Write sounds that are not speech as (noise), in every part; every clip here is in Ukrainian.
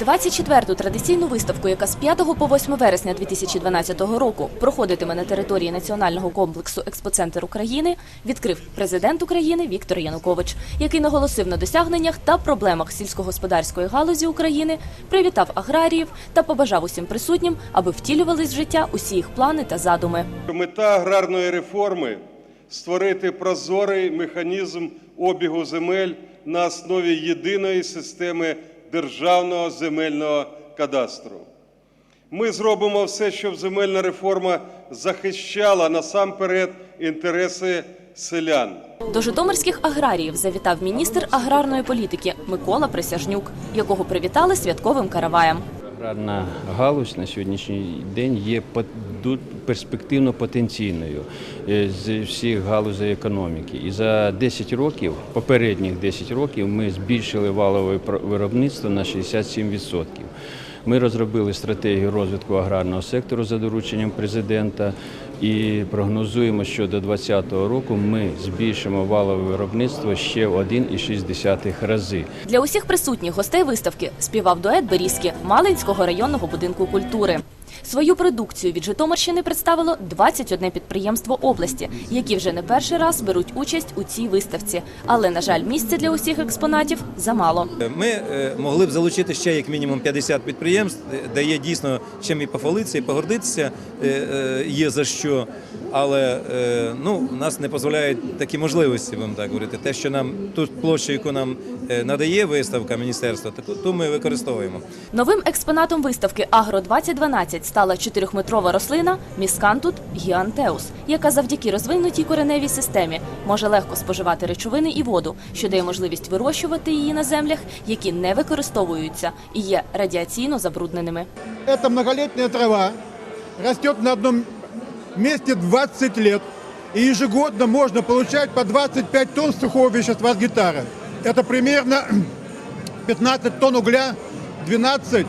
24-ту традиційну виставку, яка з 5 по 8 вересня 2012 року проходитиме на території національного комплексу Експоцентр України, відкрив президент України Віктор Янукович, який наголосив на досягненнях та проблемах сільськогосподарської галузі України, привітав аграріїв та побажав усім присутнім, аби втілювались в життя усі їх плани та задуми. Мета аграрної реформи створити прозорий механізм обігу земель на основі єдиної системи державного земельного кадастру. Ми зробимо все, щоб земельна реформа захищала насамперед інтереси селян. До житомирських аграріїв завітав міністр аграрної політики Микола Присяжнюк, якого привітали святковим караваєм. Аграрна галузь на сьогоднішній день є перспективно потенційною е, з всіх галузей економіки. І за 10 років, попередніх 10 років, ми збільшили валове виробництво на 67%. Ми розробили стратегію розвитку аграрного сектору за дорученням президента і прогнозуємо, що до 2020 року ми збільшимо валове виробництво ще в 1,6 рази. Для усіх присутніх гостей виставки співав дует Берізки Малинського районного будинку культури. Свою продукцію від Житомирщини представило 21 підприємство області, які вже не перший раз беруть участь у цій виставці. Але, на жаль, місця для усіх експонатів замало. Ми е, могли б залучити ще як мінімум 50 підприємств, де є дійсно чим і похвалитися, і погордитися е, е, є за що. Але е, ну, нас не дозволяють такі можливості, будемо так говорити. Те, що нам ту площу, яку нам е, надає виставка міністерства, таку ту ми використовуємо. Новим експонатом виставки Агро 2012 стала чотирьохметрова рослина Міскантут гіантеус, яка завдяки розвинутій кореневій системі може легко споживати речовини і воду, що дає можливість вирощувати її на землях, які не використовуються і є радіаційно забрудненими. Это многолетняя трава, растет на одном месте 20 лет. И ежегодно можно получать по 25 тонн сухого вещества с гитары. Это примерно (clears throat) 15 тонн угля, 12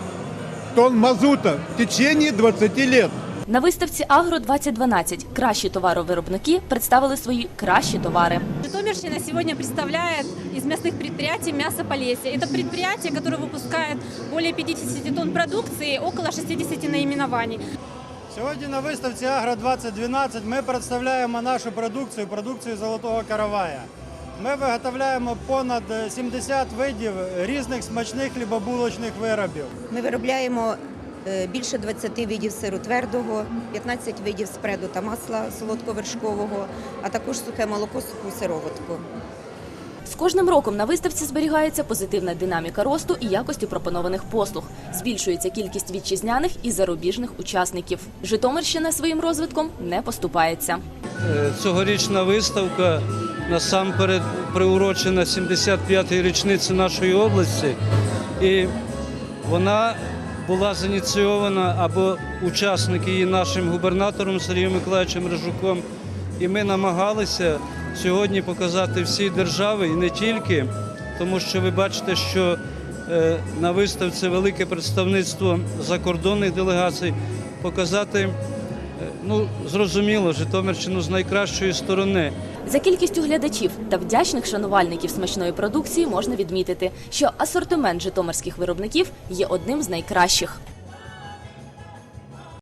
тонн мазута в течение 20 лет. На виставці Агро 2012 кращі товаровиробники представили свої кращі товари. Житомирщина сегодня представляет из мясных предприятий мясо Полесье. Это предприятие, которое выпускает более 50 тонн продукции, около 60 наименований. Сьогодні на виставці Агро 2012 ми представляємо нашу продукцію, продукцію золотого каравая. Ми виготовляємо понад 70 видів різних смачних хлібобулочних виробів. Ми виробляємо е, більше 20 видів сиру твердого, 15 видів спреду та масла солодковершкового, а також сухе молоко, суху сироватку. З кожним роком на виставці зберігається позитивна динаміка росту і якості пропонованих послуг. Збільшується кількість вітчизняних і зарубіжних учасників. Житомирщина своїм розвитком не поступається. Е, Цьогорічна виставка насамперед приурочена 75-й річниці нашої області, і вона була зініційована або учасники її нашим губернатором Сергієм Миколаївичем Рижуком. І ми намагалися сьогодні показати всій державі і не тільки, тому що ви бачите, що е, на виставці велике представництво закордонних делегацій, показати Ну, зрозуміло, Житомирщину з найкращої сторони. За кількістю глядачів та вдячних шанувальників смачної продукції можна відмітити, що асортимент житомирських виробників є одним з найкращих.